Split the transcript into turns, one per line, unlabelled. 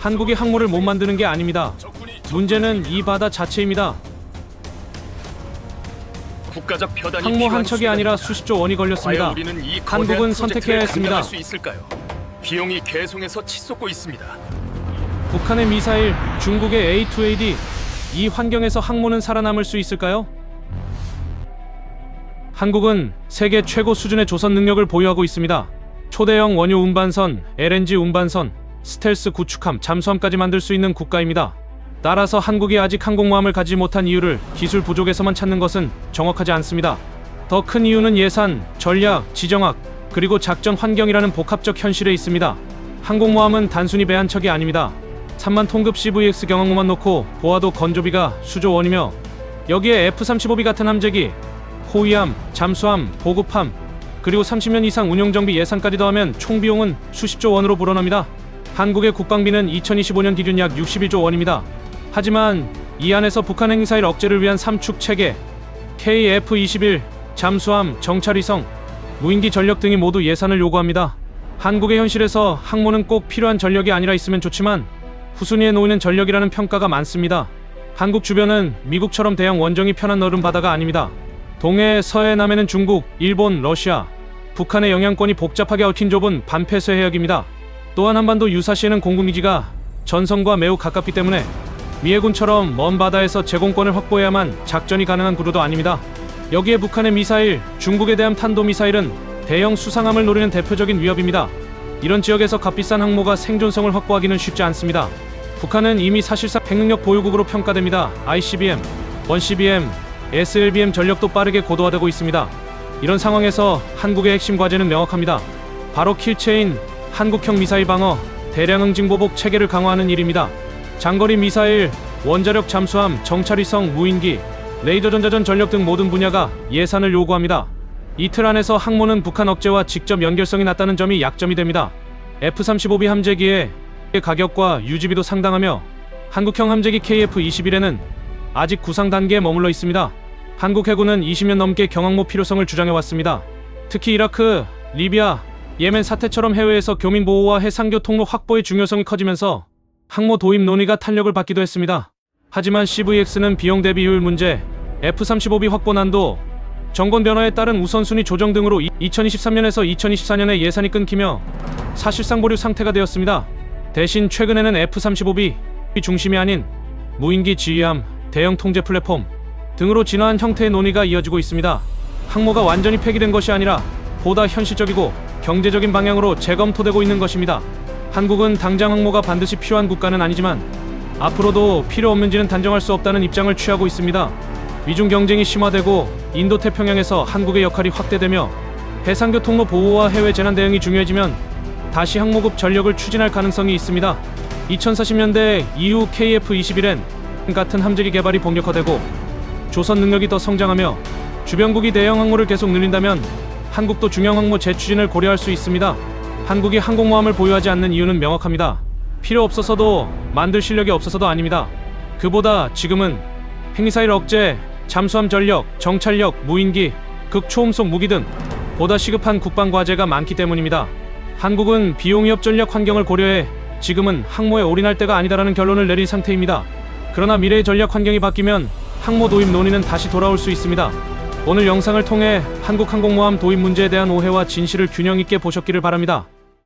한국이 항모를 못 만드는 게 아닙니다. 문제는 이 바다 자체입니다.
국가적 표단이
항모
필요한
한 척이 아니라
순간입니다.
수십 조 원이 걸렸습니다.
우리는 이
한국은 선택해야
프로젝트를
했습니다.
감당할 수 있을까요? 비용이 계속해서 치솟고 있습니다.
북한의 미사일, 중국의 A2AD, 이 환경에서 항모는 살아남을 수 있을까요? 한국은 세계 최고 수준의 조선 능력을 보유하고 있습니다. 초대형 원유 운반선, LNG 운반선, 스텔스 구축함, 잠수함까지 만들 수 있는 국가입니다. 따라서 한국이 아직 항공모함을 가지지 못한 이유를 기술 부족에서만 찾는 것은 정확하지 않습니다. 더 큰 이유는 예산, 전략, 지정학, 그리고 작전 환경이라는 복합적 현실에 있습니다. 항공모함은 단순히 배 한 척이 아닙니다. 3만 톤급 CVX 경항모만 놓고 보아도 건조비가 수조 원이며 여기에 F-35B 같은 함재기, 호위함, 잠수함, 보급함, 그리고 30년 이상 운용정비 예산까지 더하면 총 비용은 수십조 원으로 불어납니다. 한국의 국방비는 2025년 기준 약 61조 원입니다. 하지만 이 안에서 북한 핵미사일 억제를 위한 삼축 체계, KF-21, 잠수함, 정찰위성, 무인기 전력 등이 모두 예산을 요구합니다. 한국의 현실에서 항모는 꼭 필요한 전력이 아니라 있으면 좋지만 후순위에 놓이는 전력이라는 평가가 많습니다. 한국 주변은 미국처럼 대형 원정이 편한 넓은 바다가 아닙니다. 동해, 서해, 남해는 중국, 일본, 러시아, 북한의 영향권이 복잡하게 얽힌 좁은 반폐쇄 해역입니다. 또한 한반도 유사시에는 공군기지가 전선과 매우 가깝기 때문에 미해군처럼 먼 바다에서 제공권을 확보해야만 작전이 가능한 구도도 아닙니다. 여기에 북한의 미사일, 중국에 대한 탄도미사일은 대형 수상함을 노리는 대표적인 위협입니다. 이런 지역에서 값비싼 항모가 생존성을 확보하기는 쉽지 않습니다. 북한은 이미 사실상 핵능력 보유국으로 평가됩니다. ICBM, 1CBM, SLBM 전력도 빠르게 고도화되고 있습니다. 이런 상황에서 한국의 핵심 과제는 명확합니다. 바로 킬체인, 한국형 미사일 방어, 대량 응징 보복 체계를 강화하는 일입니다. 장거리 미사일, 원자력 잠수함, 정찰위성, 무인기, 레이저 전자전 전력 등 모든 분야가 예산을 요구합니다. 이틀 안에서 항모는 북한 억제와 직접 연결성이 낮다는 점이 약점이 됩니다. F-35B 함재기의 가격과 유지비도 상당하며 한국형 함재기 KF-21에는 아직 구상 단계에 머물러 있습니다. 한국 해군은 20년 넘게 경항모 필요성을 주장해왔습니다. 특히 이라크, 리비아, 예멘 사태처럼 해외에서 교민 보호와 해상교 통로 확보의 중요성이 커지면서 항모 도입 논의가 탄력을 받기도 했습니다. 하지만 CVX는 비용 대비 효율 문제, F-35B 확보 난도, 정권 변화에 따른 우선순위 조정 등으로 2023년에서 2024년에 예산이 끊기며 사실상 보류 상태가 되었습니다. 대신 최근에는 F-35B 중심이 아닌 무인기 지휘함, 대형 통제 플랫폼 등으로 진화한 형태의 논의가 이어지고 있습니다. 항모가 완전히 폐기된 것이 아니라 보다 현실적이고 경제적인 방향으로 재검토되고 있는 것입니다. 한국은 당장 항모가 반드시 필요한 국가는 아니지만 앞으로도 필요 없는지는 단정할 수 없다는 입장을 취하고 있습니다. 미중 경쟁이 심화되고 인도 태평양에서 한국의 역할이 확대되며 해상교 통로 보호와 해외 재난 대응이 중요해지면 다시 항모급 전력을 추진할 가능성이 있습니다. 2040년대 이후 KF-21N 같은 함재기 개발이 본격화되고 조선 능력이 더 성장하며 주변국이 대형 항모를 계속 늘린다면 한국도 중형 항모 재추진을 고려할 수 있습니다. 한국이 항공모함을 보유하지 않는 이유는 명확합니다. 필요 없어서도 만들 실력이 없어서도 아닙니다. 그보다 지금은 핵미사일 억제, 잠수함 전력, 정찰력, 무인기, 극초음속 무기 등 보다 시급한 국방 과제가 많기 때문입니다. 한국은 비용위협 전략 환경을 고려해 지금은 항모에 올인할 때가 아니다라는 결론을 내린 상태입니다. 그러나 미래의 전략 환경이 바뀌면 항모 도입 논의는 다시 돌아올 수 있습니다. 오늘 영상을 통해 한국 항공모함 도입 문제에 대한 오해와 진실을 균형 있게 보셨기를 바랍니다.